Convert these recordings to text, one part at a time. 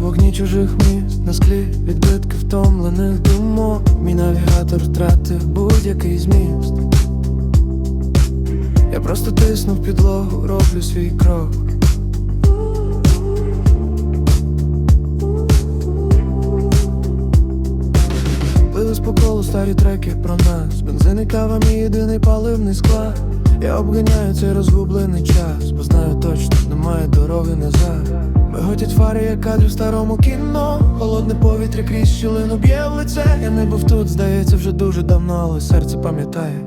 вогні чужих міст на склі відбитки втомлених думок. Мій навігатор втратив будь-який зміст. Я просто тисну в підлогу, роблю свій крок. Плились по колу старі треки про нас. Бензин і кава мій єдиний паливний склад. Я обганяю цей розгублений час, бо Миготять фари, як кадри в старому кіно. Холодне повітря крізь щілину б'є в лице. Я не був тут, здається, вже дуже давно, але серце пам'ятає,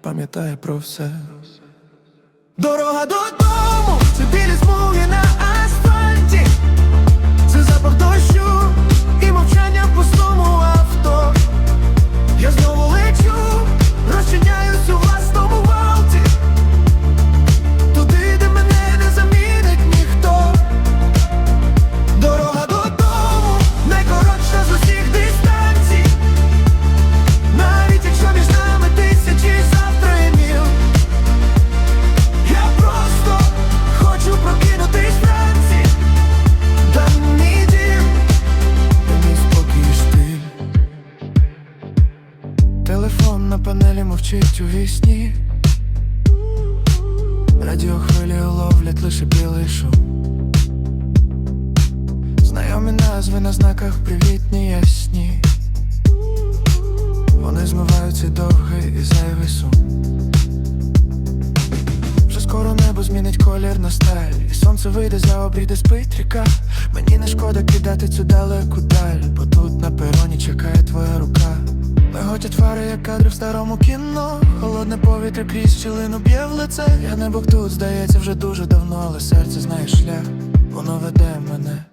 пам'ятає про все. Дорога додому, панелі мовчить у вісні. Радіохвилі ловлять лише білий шум. Знайомі назви на знаках привітні ясні. Вони змивають цей довгий і зайвий сум. Вже скоро небо змінить колір на сталь І сонце вийде за обрій, де спить ріка Мені не шкода кидати цю далеку даль Бо тут на пероні Миготять фари, як кадри в старому кіно. Холодне повітря крізь щілину б'є в лице. Я не був тут, здається, вже дуже давно Але серце знає шлях, воно веде мене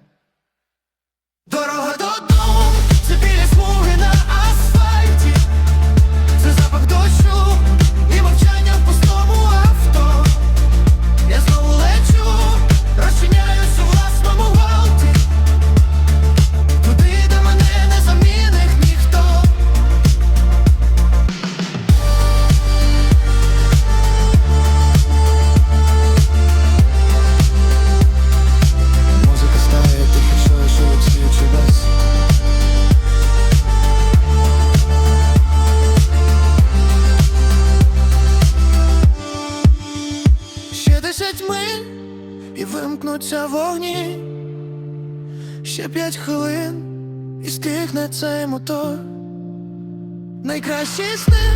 десять миль і вимкнуться вогні. Ще п'ять хвилин і стихне цей мотор. Найкращі сни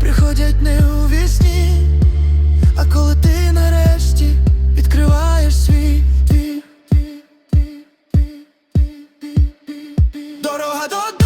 приходять не у вісні, а коли ти нарешті відкриваєш свій твій. Дорога додому